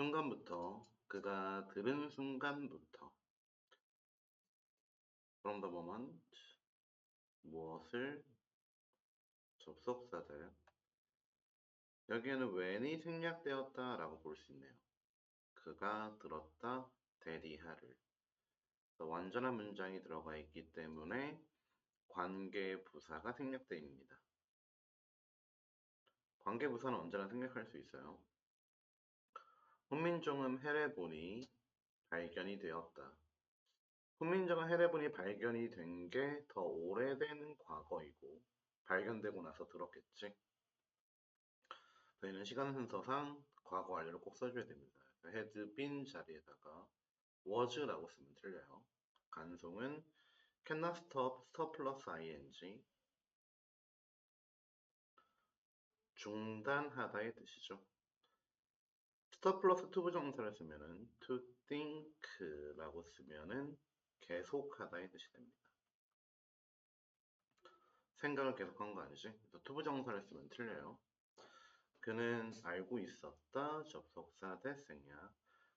순간부터 그가 들은 순간부터 from the moment 무엇을 접속사들 여기에는 when이 생략되었다 라고 볼 수 있네요. 그가 들었다 대리하를 완전한 문장이 들어가 있기 때문에 관계 부사가 생략되어 있습니다. 관계 부사는 언제나 생략할 수 있어요. 훈민정음 해례본이 발견이 되었다. 훈민정음 해례본이 발견이 된 게 더 오래된 과거이고 발견되고 나서 들었겠지. 저희는 시간 순서상 과거 완료를 꼭 써줘야 됩니다. had been 자리에다가 was라고 쓰면 틀려요. 간송은 cannot stop, stop plus ing 중단하다의 뜻이죠. Stop 플러스 투부정사를 쓰면은 to think라고 쓰면은 계속하다의 뜻이 됩니다. 생각을 계속한 거 아니지? 그래서 투부정사를 쓰면 틀려요. 그는 알고 있었다. 접속사 대생야.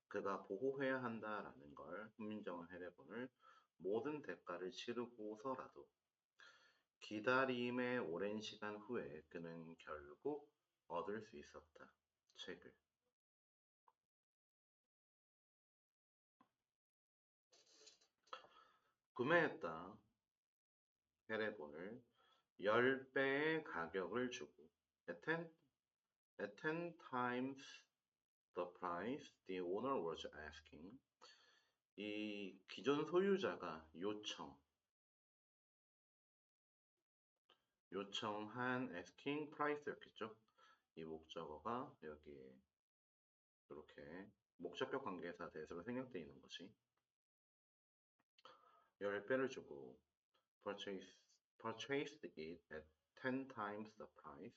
그가 보호해야 한다라는 걸 훈민정음 해례본을 모든 대가를 치르고서라도 기다림의 오랜 시간 후에 그는 결국 얻을 수 있었다. 책을. 구매했다. 해례본을 10배의 가격을 주고 at 10, at 10 times the price the owner was asking 이 기존 소유자가 요청 요청한 asking price였겠죠. 이 목적어가 여기에 이렇게 목적격 관계사 대해서 생략되어 있는 것이 10배를 주고 purchase, purchased it at 10 times the price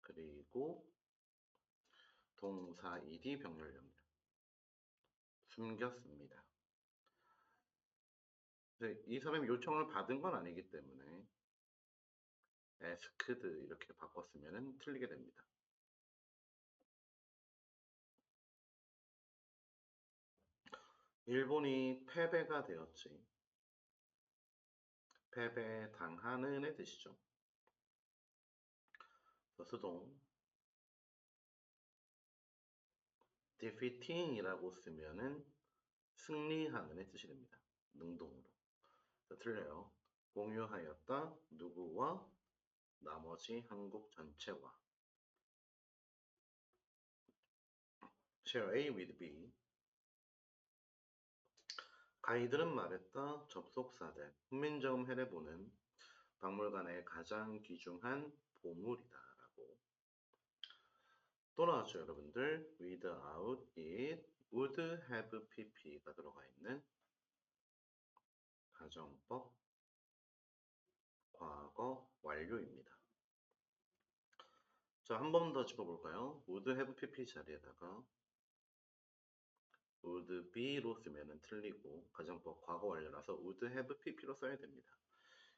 그리고 동사 ed 병렬 연결 숨겼습니다. 이 사람이 요청을 받은 건 아니기 때문에 asked 이렇게 바꿨으면 틀리게 됩니다. 일본이 패배가 되었지. 패배 당하는의 뜻이죠. 수동 defeating이라고 쓰면은 승리하는의 뜻이 됩니다. 능동으로. 틀려요. 공유하였다. 누구와 나머지 한국 전체와 share A with B 가이들은 말했다. 접속사들 훈민정음 해례보는 박물관의 가장 귀중한 보물이다 라고 또 나왔죠 여러분들 without it would have pp가 들어가 있는 가정법 과거 완료입니다. 자, 한 번 더 짚어볼까요? would have pp 자리에다가 would be로 쓰면 틀리고 가정법 과거 완료라서 would have pp로 써야 됩니다.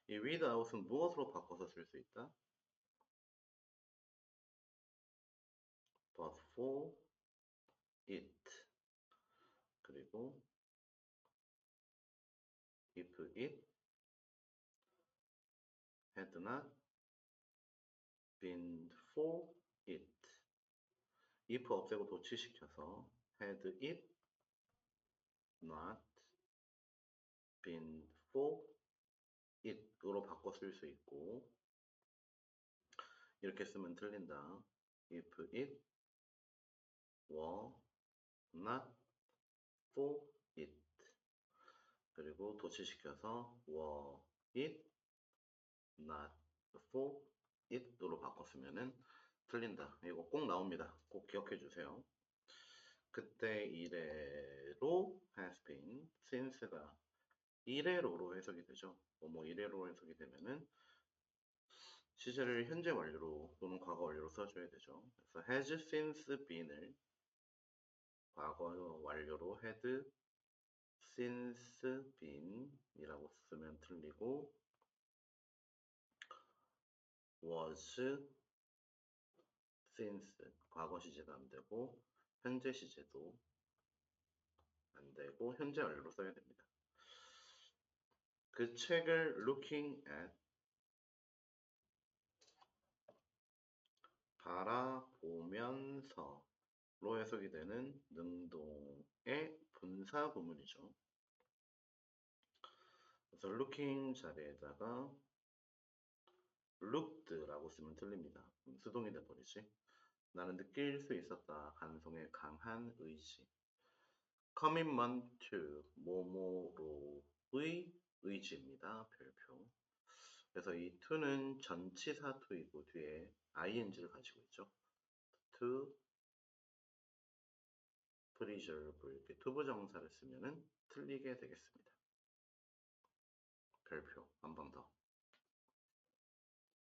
이 without은 무엇으로 바꿔서 쓸 수 있다? but for it 그리고 if it had not been for it. if 없애고 도치시켜서 had it not been for it으로 바꿔 쓸 수 있고 이렇게 쓰면 틀린다. if it were not for it 그리고 도치시켜서 were it not for it으로 바꿨으면 틀린다. 이거 꼭 나옵니다. 꼭 기억해 주세요. 그때 이래로 has been, since가 이래로로 해석이 되죠. 뭐뭐 이래로 해석이 되면은 시제를 현재 완료로 또는 과거 완료로 써줘야 되죠. 그래서 has since been을 과거 완료로 had since been이라고 쓰면 틀리고 was since 과거 시제가 안 되고 현재 시제도 안 되고 현재 완료로 써야 됩니다. 그 책을 looking at 바라보면서로 해석이 되는 능동의 분사 구문이죠. 그래서 looking 자리에다가 looked라고 쓰면 틀립니다. 수동이 돼버리지. 나는 느낄 수 있었다. 간송의 강한 의지. commitment to 뭐뭐로의 의지입니다. 별표. 그래서 이 to는 전치사 to이고 뒤에 ing를 가지고 있죠. to preserve 이렇게 투부정사를 쓰면은 틀리게 되겠습니다. 별표 한 번 더.